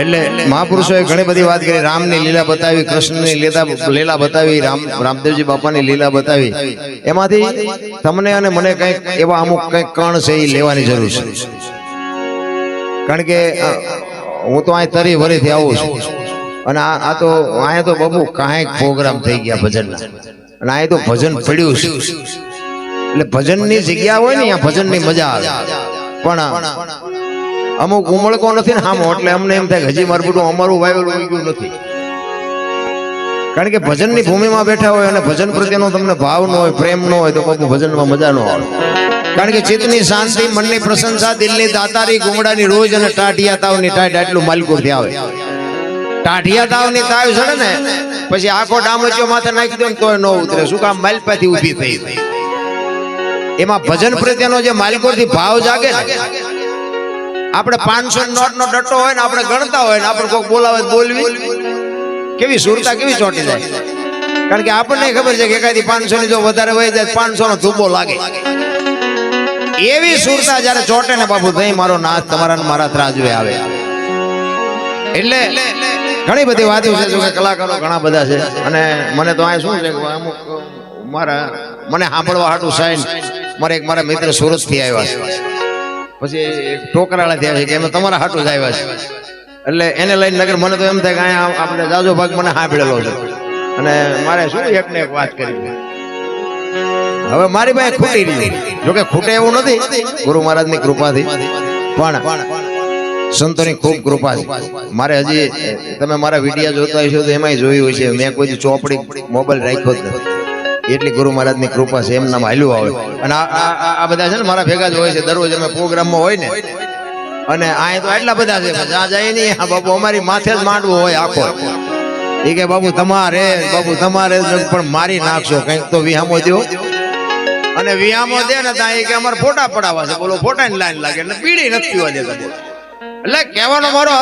એટલે મહાપુરુષોએ ઘણી બધી વાત કરી, રામની લીલા બતાવી, કૃષ્ણની લીલા લીલા બતાવી, રામ, રામદેવજી બાપાની લીલા બતાવી. એમાંથી તમને અને મને કંઈક એવા અમુક કંઈક કણ છે એ લેવાની જરૂર છે. કારણ કે હું તો અહીં તરી વરીથી આવું છું. અને આ તો, અહીંયા તો બબુ કાંઈક પ્રોગ્રામ થઈ ગયા ભજનના. અને અહીંયા તો ભજન પડ્યું છે. એટલે ભજનની જગ્યા હોય ને, અહીંયા ભજનની મજા આવે. પણ અમુક ઉમળકો નથી ને આમ એટલે અમને એમ થાય હજી મારું બધું અમારું વાવેલું ઉગ્યું નથી. કારણ કે ભજનની ભૂમિમાં બેઠા હોય અને ભજન પ્રત્યેનો તમને ભાવ ન હોય પ્રેમ ન હોય તો કોઈ ભજનમાં મજા ન આવે. કારણ કે ચિત્તની શાંતિ મનની પ્રશંસા દિલની દાતારી ગુમડાની રોજ અને ટાઢિયા તાવની ટાઢ આટલું માલિકોથી આવે. ટાઢિયા તાવની તાવ છે ને? પછી આખો ડામચો માથે નાખી દો તોય ન ઉતરે. શું કામ માલપાથી ઊભી થઈ? થઈ એમાં ભજન પ્રત્યેનો જે માલિકોથી ભાવ જાગે ને? આપણે પાંચસો નોટ નો ડટ્ટો હોય ને આપણે ગણતા હોય ને આપણે કોઈક બોલાવે બોલવી. કેવી સુરતા કેવી ચોંટી જાય? કારણ કે આપણને ખબર છે કે એકાદી પાંચસો ની જો વધારે વહી જાય પાંચસો નો ધુબો લાગે. એવી સુરતા જયારે ચોટે ને બાપુ થઈ મારો નાથ તમારા ને મારા ત્રાજવે આવે. એટલે ઘણી બધી વાતો છે કે કલાકારો ઘણા બધા છે. અને મને તો આ શું છે અમુક મારા મને સાંભળવા હાટું સાઈન. મારે એક મારા મિત્ર સુરતથી આવ્યા છે. પછી ટોકરાળા થયા છે કે અમે તમારા હાટું જ આવ્યા છે. એટલે એને લઈને નગર મને તો એમ થાય કે અહીંયા આપણે જાજો ભાગ મને સાંભળેલો છે. અને મારે શું એકને એક વાત કરી હવે મારી પાસે ખૂટી રહી જોકે ખૂટે એવું નથી. ગુરુ મહારાજની કૃપાથી. પણ સંતોની ખૂબ કૃપા છે. મારે હજી, તમે મારા વિડિયા જોતા હશો તો એમાંય જોયું હશે. મેં કોઈ ચોપડી, મોબાઈલ રાખ્યો જ નથી. એટલી ગુરુ મહારાજની કૃપા છે, એમનામાં હાલ્યું આવે અને આ આ- આ- આ બધા છે ને મારા ભેગા જ હોય છે, દરરોજ અમે પ્રોગ્રામમાં હોય ને. અને અહીંયા તો એટલા બધા છે જ્યાં જાય નહીં, આ બાપુ અમારી માથે જ માંડવું હોય આખો. એ કે બાબુ તમારે બાબુ તમારે પણ મારી નાખશો કંઈક તો વિહામો દો અને વિહામો દે ને ત્યાં એ કે, અમારે ફોટા પડાવવા છે. બોલો, ફોટાની લાઈન લાગે, એટલે પીડી નથી પીવા દેતા. એટલે કહેવાનો મારો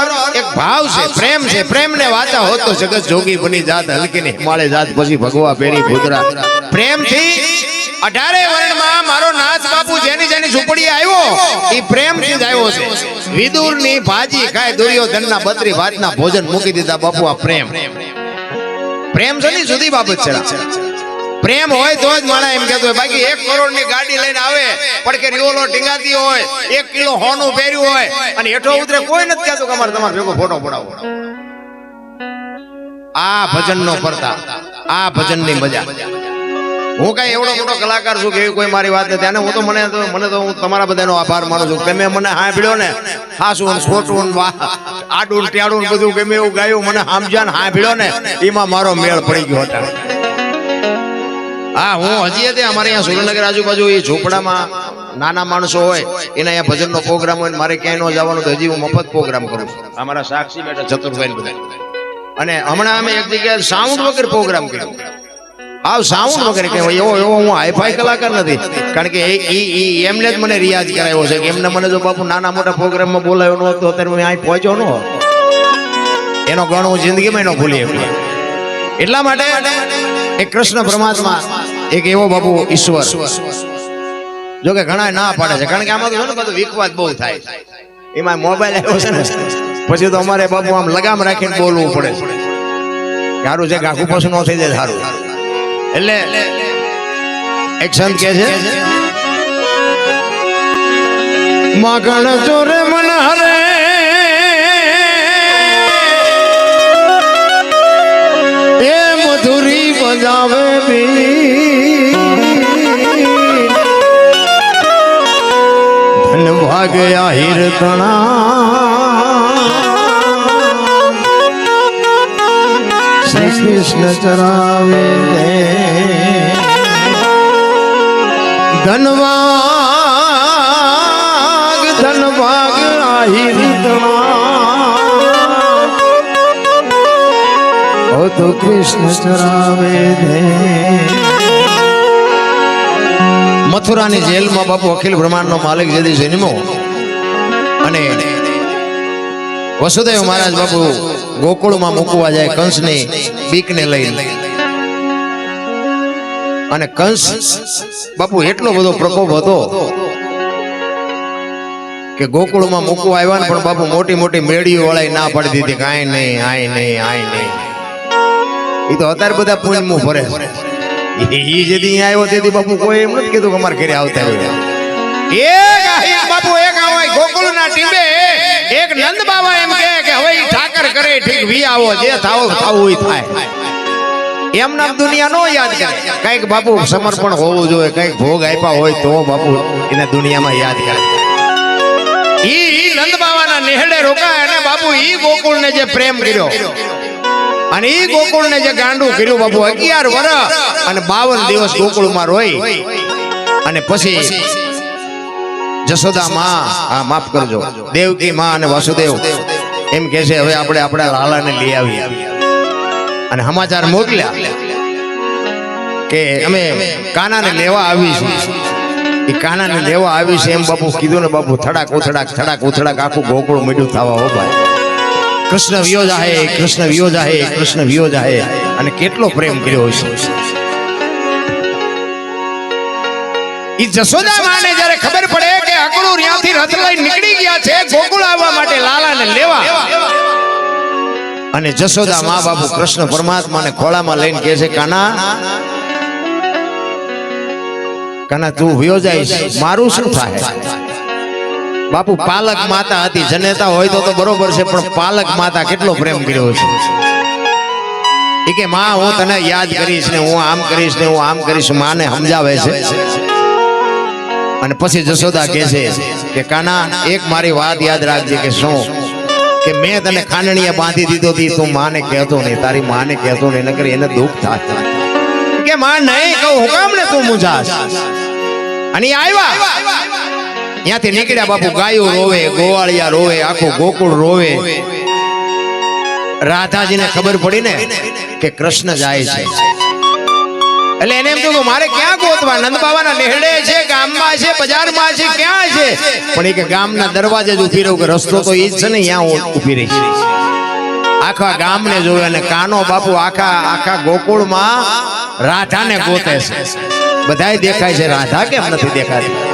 એક ભાવ છે, પ્રેમ છે. પ્રેમ ને વાચા તો જગત જોગી બની જાત, હલકી ને હિમાલય જાત પછી ભગવા પેરી ભૂતરા. પ્રેમથી અઢારે વર્ણમાં મારો નાથ બાપુ જેની જેની ઝૂંપડી આવ્યો, એ પ્રેમથી જ આવ્યો છે. વિદુરની ભાજી ખાય દુર્યોધન ના બત્રી ભાત ના ભોજન મૂકી દીધા બાપુ આ પ્રેમ. પ્રેમ છે ને, જુદી બાબત છે. પ્રેમ હોય તો જ માણા એમ કહેતો હોય. બાકી એક કરોડની ગાડી લઈને આવે, પણ કે રિવોલો ટીંગાતી હોય, એક કિલો હોનું પહેર્યું હોય, અને હેઠો ઉતરે, કોઈ નથી કહેતું કે અમારે તમારે ભેગો ફોટો પડાવો આ ભજન નો પડતા આ ભજનની મજા. હું કઈ એવડો મોટો કલાકાર છું કે એવી કોઈ મારી વાત નથી. અને હું તો મને મને તો હું તમારા બધાનો આભાર માનું છું. તમે મને સાંભળ્યો ને, હાસું ખોટું આડું ટેડું બધું ગમે એવું ગાયું, મને સમજ્યા ને, સાંભળ્યો ને, એમાં મારો મેળ પડી ગયો હતા. હા હું હજી હતી અમારે અહીંયા સુરેન્દ્રનગર આજુબાજુ એ ઝૂંપડામાં નાના માણસો હોય એના અહીંયા ભજનનો પ્રોગ્રામ હોય મારે ક્યાંય ન જવાનું તો હજી હું મફત પ્રોગ્રામ કરું છું. અમારા સાક્ષી બેઠા ચતુરભાઈ બધા. અને હમણાં અમે એક જગ્યાએ સાઉન્ડ વગર પ્રોગ્રામ કર્યો. આવ સાઉન્ડ વગર કે એવો એવો હું હાઈફાઈ કલાકાર નથી. કારણ કે એ- એમને જ મને રિયાઝ કરાવ્યો છે કે એમને મને જો બાપુ નાના મોટા પ્રોગ્રામમાં બોલાવ્યો ન હતો તો અત્યારે હું અહીં પહોંચ્યો ન હોત. એનો ગણ હું જિંદગીમાં એનો ભૂલી શકું. એટલા માટે એ કૃષ્ણ પરમાત્મા એક એવો બાપુ ઈશ્વર. જો કે ઘણા ના પાડે છે. કારણ કે આમાં તો બધું વિખવાદ બહુ થાય એમાં મોબાઈલ આવ્યો છે ને પછી તો અમારે બાપુ આમ લગામ રાખીને બોલવું પડે છે. સારું છે આખું પશુ ન થઈ જાય સારું. એટલે એક સંત કે છે મગણ ચોરે મન હરે મધુરી બજાવે બી ધન ભાગે આહિર શ્રી કૃષ્ણ ચરાવે. ધનવાગ ધનવાગ આહિર ઓ તો કૃષ્ણ ચરાવે મથુરાની જેલમાં બાપુ અખિલ બ્રહ્માંડનો માલિક જેદી જન્મો અને વસુદેવ મહારાજ બાપુ ગોકુળમાં મૂકવા જાય કંસની બીકને લઈને. અને કંસ બાપુ એટલો બધો પ્રકોપ હતો કે ગોકુળમાં મૂકવા આવ્યા ને પણ બાપુ મોટી મોટી મેળીઓ વાળા ના પાડી દીધી કાંઈ નહીં, આય નહીં આય નહીં. એ તો અત્યારે બધા પુણ્યમું ફરે ઈ જેથી અહીંયા આવ્યો તેથી બાપુ કોઈ એમ નથી કીધું કે અમારે ઘરે આવતા હોય. એક આહિર બાપુ, એક આવે ગોકુળના ટીંબે, એક નંદ બાબા એમ કહે કે હવે ઈ ઠાકર કરે, ઠીક વી આવો, જે થાવો થાવું ઈ થાય. એમ નામ દુનિયા નો યાદ કરે. કંઈક બાપુ સમર્પણ હોવું જોઈએ, કંઈક ભોગ આપ્યા હોય તો બાપુ એને દુનિયામાં યાદ કરે. ઈ ઈ નંદ બાબાના નેહડે રોકાય અને બાપુ ઈ ગોકુળને જે પ્રેમ કર્યો. અને એ ગોકુળને જે ગાંડું કર્યું બાપુ, અગિયાર વર્ષ અને બાવન દિવસ ગોકુળમાં રોઈ. અને પછી જશોદા માં હા, માફ કરજો, દેવકી માં અને વાસુદેવ એમ કે છે, હવે આપણે આપણા લાલાને લઈ આવીએ. અને સમાચાર મોકલ્યા કે અમે કાનાને લેવા આવીશું એ કાનાને લેવા આવી છે એમ બાપુ કીધું ને બાપુ, થડાક, ઉથડાક થડાક, ઉથડાક, આખું ગોકુળ મીઠું થવા, હો ભાઈ. કૃષ્ણ વિયોજ આહે કૃષ્ણ વિયોજ આહે કૃષ્ણ વિયોજ આહે અને કેટલો પ્રેમ કર્યો હશે ઈ જશોદા માને જ્યારે ખબર પડે કે અકળું ત્યાંથી રથ લઈ નીકળી ગયા છે ગોકુળ આવવા માટે લાલાને લેવા. અને જશોદા મા બાપુ કૃષ્ણ પરમાત્માને ખોળામાં લઈને કહે છે કાના કાના તું વયો જઈશ મારું શું થાય? બાપુ પાલક માતા હતી, જનેતા હોય તો તો બરોબર છે, પણ પાલક માતા કેટલો પ્રેમ કર્યો છે? એ કે, માં, હું તને યાદ કરીશ ને હું આમ કરીશ ને હું આમ કરીશ, માને સમજાવે છે. અને પછી જશોદા કહે છે કે, કાના, એક મારી વાત યાદ રાખજે કે શું? કે મેં તને ખાંડણીએ બાંધી દીધો હતી તું માને કહેતો નહીં, તારી માને કહેતો નહીં, નકર એને દુઃખ થાય. કે, માં, નહીં કહું, હું કામ ને તું મુજાશ અને આવ્યા. ત્યાંથી નીકળ્યા બાપુ ગાયો રોવે ગોવાળિયા રોવે આખું ગોકુળ રોવે. રાધાજીને ખબર પડી ને કે કૃષ્ણ જાય છે. એટલે એને એમ કે મારે ક્યાં ગોતવા? નંદ બાબાના નેહડે છે ગામમાં છે બજારમાં છે ક્યાં છે? પણ એ કે ગામના દરવાજે જ ઊભી રહું કે રસ્તો તો એ જ છે ને ત્યાં હું ઊભી રહી છે. આખા ગામને જોવે અને કાનો બાપુ આખા આખા ગોકુળમાં રાધાને ગોતે છે. બધાય દેખાય છે રાધા કેમ નથી દેખાતી?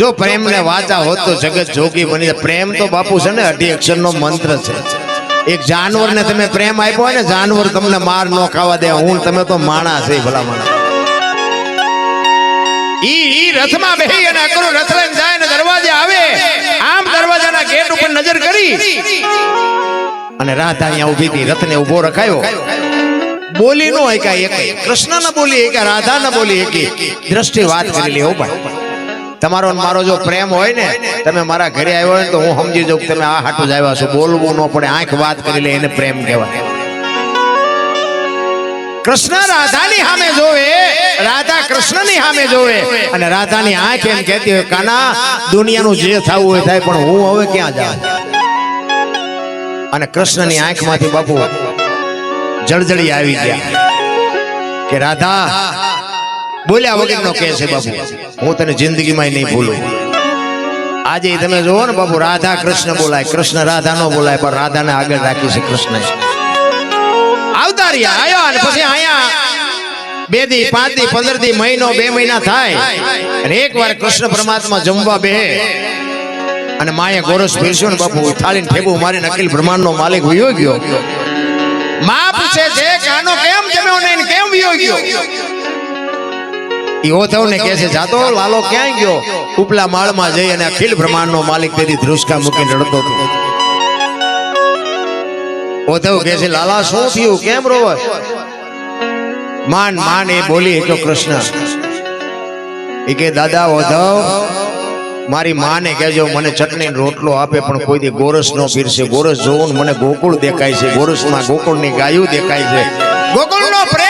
જો પ્રેમ ને વાચા હોત તો જગત જોગી બની પ્રેમ તો બાપુ છે ને, અઢી અક્ષરનો મંત્ર છે. એક જાનવર ને તમે પ્રેમ આપ્યો હોય ને, જાનવર તમને માર ન ખાવા દે, હું તમે તો માણા છે ભલા માણા ઈ ઈ રથમાં બેહી અને અકરો રથ લઈને જાય ને દરવાજે આવે. આમ દરવાજાના ગેટ ઉપર નજર કરી. અને રાધા અહીંયા ઊભી હતી, રથને ઊભો રખાયો. બોલી નો એકા એક. કૃષ્ણ ના બોલી એકા રાધા ના બોલી એકી દ્રષ્ટિ વાત કરી લે હો તમારો મારો જો પ્રેમ હોય ને, તમે મારા ઘરે આવ્યો હોય તો હું સમજી જાઉં તમે આ હાટું જ આવ્યા છો. બોલવું ન પડે, આંખ વાત કરી લે, એને પ્રેમ કહેવાય. કૃષ્ણ રાધાની સામે જોવે, રાધા કૃષ્ણની સામે જોવે અને રાધાની આંખ એમ કહેતી હોય, કાના, દુનિયાનું જે થવું હોય થાય, પણ હું હવે ક્યાં જાઉં? અને કૃષ્ણની આંખમાંથી બાપુ જળજળી આવી ગયા કે, રાધા બોલ્યા વગરનો કે છે બાપુ. હું તને જિંદગીમાં નહીં ભૂલું. આજે તમે જુઓ ને બાપુ રાધા કૃષ્ણ બોલાય કૃષ્ણ રાધા નો બોલાય પણ રાધાને આગળ રાખી છે કૃષ્ણ. આવતા રહ્યા આયો અને પછી અહીંયા બે દી પાંચ દી પંદર દી મહિનો બે મહિના થાય. અને એકવાર કૃષ્ણ પરમાત્મા જમવા બે અને માએ ગોરસ ફેરશો ને બાપુ થાળીને ઠેબુ મારીને અખિલ બ્રહ્માંડનો માલિક વયો ગયો. માં પૂછે છે કાનો કેમ જમ્યો નહીં કેમ વયો ગયો? ઈ થયો ને કે છે જાતો લાલો ક્યાં ગયો? ઉપલા માળમાં જઈ અને અખિલ બ્રહ્માંડનો માલિક તેથી ધ્રુસકા મૂકીને રડતો હતો. ઓધવ કે છે લાલા શું થયું? કેમ રોવે માન માન એ બોલી તો કૃષ્ણ. એ કે દાદા ઓધવ મારી માને કહેજો મને ચટણી રોટલો આપે પણ કોઈ દી ગોરસ નો પીરશે ગોરસ જોવું મને ગોકુળ દેખાય છે. ગોરસમાં ગોકુળની ગાયું દેખાય છે. ગોકુળનો પ્રેમ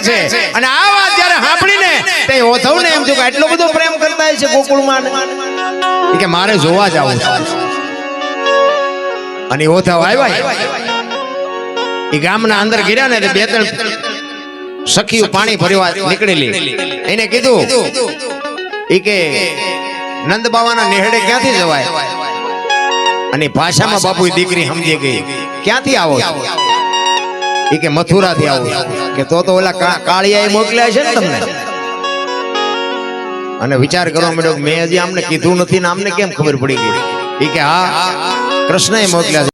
દેખાય છે. અને આ વાત જ્યારે સાંભળીને તે ઓધવને એમ થયું કે આટલો બધો પ્રેમ કરતા હશે ગોકુળમાં. કે મારે જોવા જાવું છે. અને ઓધવ આવ્યા એ ગામના અંદર ગયા ને બે ત્રણ સખીઓ પાણી ભરવા નીકળેલી. એને કીધું એ કે નંદ બાવાના નેહડે ક્યાંથી જવાય? અને ભાષામાં બાપુ દીકરી સમજી ગઈ ક્યાંથી આવો છો? ઈ કે મથુરાથી આવો. કે તો તો ઓલા કા- કાળિયાએ મોકલ્યા છે ને તમને અને વિચાર કરવા માંડ્યો મેં હજી આમને કીધું નથી ને આમને કેમ ખબર પડી ગઈ એ કે હા, કૃષ્ણએ મોકલ્યા છે